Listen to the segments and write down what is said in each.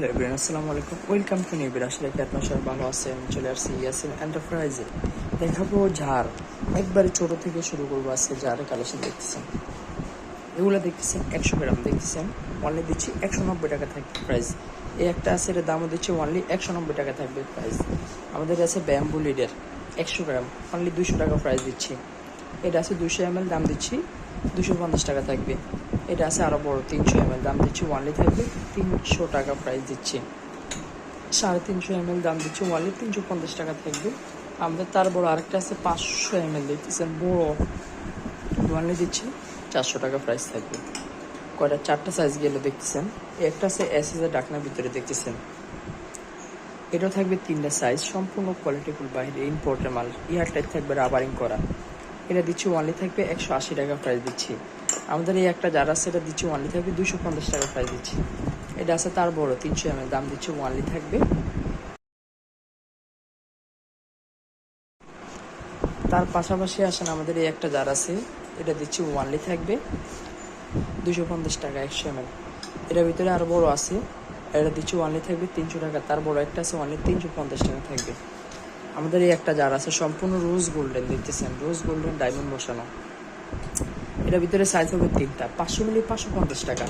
Hello everyone, আসসালামু আলাইকুম। Welcome to new আসলে কি আপনার সবাই ভালো আছেন? চলে আসছি ইয়াসিন এন্টারপ্রাইজে দেখাবো ঝাড়। একবারে ছোট থেকে শুরু করব আজকে ঝাড়ের কালেকশন দেখতেছেন। এগুলো দেখতেছেন একশো গ্রাম, দেখতেছেন? অনলি দিচ্ছি একশো নব্বই টাকা থাকবে প্রাইস এই একটা আছে এর দামও দিচ্ছি অনলি একশো নব্বই টাকা থাকবে প্রাইস আমাদের আছে ব্যাম্বু লিডের একশো গ্রাম। অনলি দুশো টাকা প্রাইস দিচ্ছি। এটা আছে দুশো এম দাম দিচ্ছি দুশো পঞ্চাশ টাকা থাকবে। এটা আছে আরও বড়, তিনশো এম দাম দিচ্ছি ওয়ানলি থাকবে, তিনশো টাকা প্রাইস দিচ্ছি। সাড়ে তিনশো এম দাম দিচ্ছি ওয়ানলি তিনশো পঞ্চাশ টাকা থাকবে। আমাদের তার বড় আরেকটা আছে পাঁচশো এম এল দেখতেছেন, বড়। ওয়ানলি দিচ্ছি, চারশো টাকা প্রাইস থাকবে। কয়টা? চারটা সাইজ গেলে, দেখতেছেন। একটা আছে এস এস ডাকনার ভিতরে, দেখতেছেন। এটাও থাকবে তিনটা সাইজ সম্পূর্ণ কোয়ালিটিফুল বাইরে ইম্পোর্টের মাল। ইয়ারটাই থাকবে রাবারিং করা। এটা দিচ্ছি ওয়ানলি থাকবে একশো আশি টাকা প্রাইস দিচ্ছি। আমাদের এই একটা যারা আছে, এটা দিচ্ছি ওয়ানলি থাকবে দুশো পঞ্চাশ টাকা প্রাইস দিচ্ছি। এটা আছে তার বড়, তিনশো এম দাম দিচ্ছি ওয়ানলি থাকবে। তার পাশাপাশি আসেন আমাদের এই একটা জার আছে, এটা দিচ্ছি ওয়ানলি থাকবে দুশো পঞ্চাশ টাকা, একশো এম এটার ভিতরে আরও বড় আছে, এটা দিচ্ছি ওয়ানলি থাকবে তিনশো টাকা, তার বড় একটা আছে ওয়ানলি তিনশো পঞ্চাশ টাকা থাকবে। আমাদের এই একটা জার আছে, সম্পূর্ণ রোজ গোল্ডেন দেখতেছেন? রোজ গোল্ডেন ডায়মন্ড বসানো। এটার ভিতরে সাইজ হবে তিনটা। পাঁচশো মিলি, পাঁচশো পঞ্চাশ টাকা।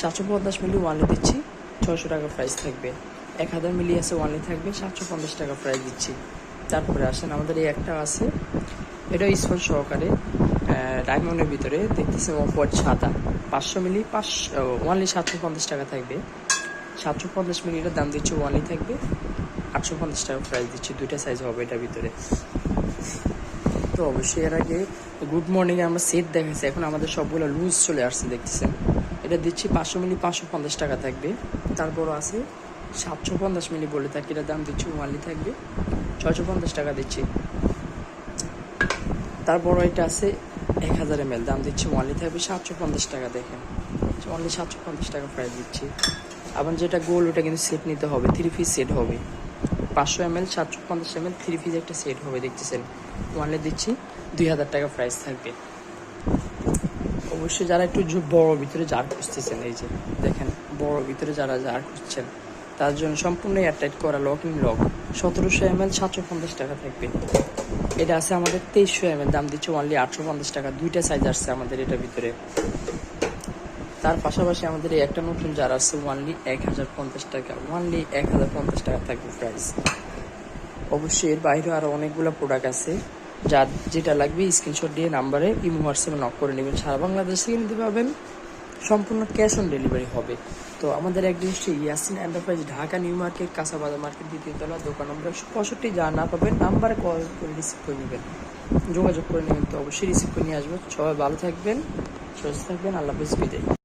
সাতশো পঞ্চাশ মিলি ওয়ানলি দিচ্ছি, ছয়শো টাকা প্রাইস থাকবে। এক হাজার মিলি আছে ওয়ানলি থাকবে, সাতশো পঞ্চাশ টাকা প্রাইস দিচ্ছি। তারপরে আসেন, আমাদের এই একটা আছে। এটা স্পট সহকারে ডায়মন্ডের ভিতরে, দেখতেছেন অফওয়ার্ড সাদা। পাঁচশো মিলি, পাঁচশো ওয়ানলি সাতশো পঞ্চাশ টাকা থাকবে। সাতশো পঞ্চাশ মিলিটার দাম দিচ্ছি ওয়ানলি থাকবে। আটশো পঞ্চাশ টাকা প্রাইস দিচ্ছি, দুইটা সাইজ হবে এটার ভিতরে। তো অবশ্যই এর আগে গুড মর্নিং আমরা সেট দেখাচ্ছি এখন আমাদের সবগুলো লুজ চলে আসছে, দেখতেছেন? এটা দিচ্ছি পাঁচশো মিলি, পাঁচশো পঞ্চাশ টাকা থাকবে। তারপর আছে সাতশো পঞ্চাশ মিলি বলে থাকি, এটার দাম দিচ্ছি ওয়ানলি থাকবে, ছয়শো পঞ্চাশ টাকা দিচ্ছি। তারপর এটা আছে এক হাজার এম দাম দিচ্ছি ওয়ানলি থাকবে সাতশো পঞ্চাশ টাকা, দেখেন। ওয়ানলি সাতশো পঞ্চাশ টাকা প্রাইস দিচ্ছি। আবার যেটা গোল ওটা কিন্তু সেট নিতে হবে থ্রি পিস সেট হবে। পাঁচশো এম এল সাতশো পঞ্চাশ এম এল থ্রি পিস একটা সেট হবে, দেখতেছেন। ওয়ানলি দিচ্ছি, দুই হাজার টাকা প্রাইস থাকবে। অবশ্যই যারা একটু বড় ভিতরে জার খুঁজতেছেন, এই যে দেখেন, বড় ভিতরে যারা জার খুঁজছেন, তার জন্য সম্পূর্ণ এয়ারটাইট করা লক ইন লক সতেরোশো এম এল সাতশো পঞ্চাশ টাকা থাকবে। এটা আছে আমাদের তেইশশো এম এল দাম দিচ্ছে অনলি আটশো পঞ্চাশ টাকা। দুইটা সাইজ আসছে আমাদের এটার ভিতরে। তার পাশাপাশি আমাদের এই একটা নতুন জার আছে ওয়ানলি এক হাজার পঞ্চাশ টাকা। ওয়ানলি এক হাজার পঞ্চাশ টাকা থাকবে প্রাইস অবশ্যই এর বাইরে আরও অনেকগুলো প্রোডাক্ট আছে। যার যেটা লাগবে স্ক্রিনশট দিয়ে নাম্বারে ইমো, হোয়াটসঅ্যাপে নক করে নেবেন। সারা বাংলাদেশ বাংলাদেশে নিতে পারবেন। সম্পূর্ণ ক্যাশ অন ডেলিভারি হবে। তো আমাদের একদিন হচ্ছে Yasin enterprise Dhaka new market কাঁচাবাজার market দ্বিতীয়তলা দোকান নম্বর একশো পঁয়ষট্টি। যা না পাবেন নাম্বারে কল করে রিসিভ করে নেবেন। যোগাযোগ করে নেবেন তো অবশ্যই রিসিভ করে নিয়ে আসবেন। সবাই ভালো থাকবেন, সুস্থ থাকবেন। আল্লাহ হাফিজ, বিদায়।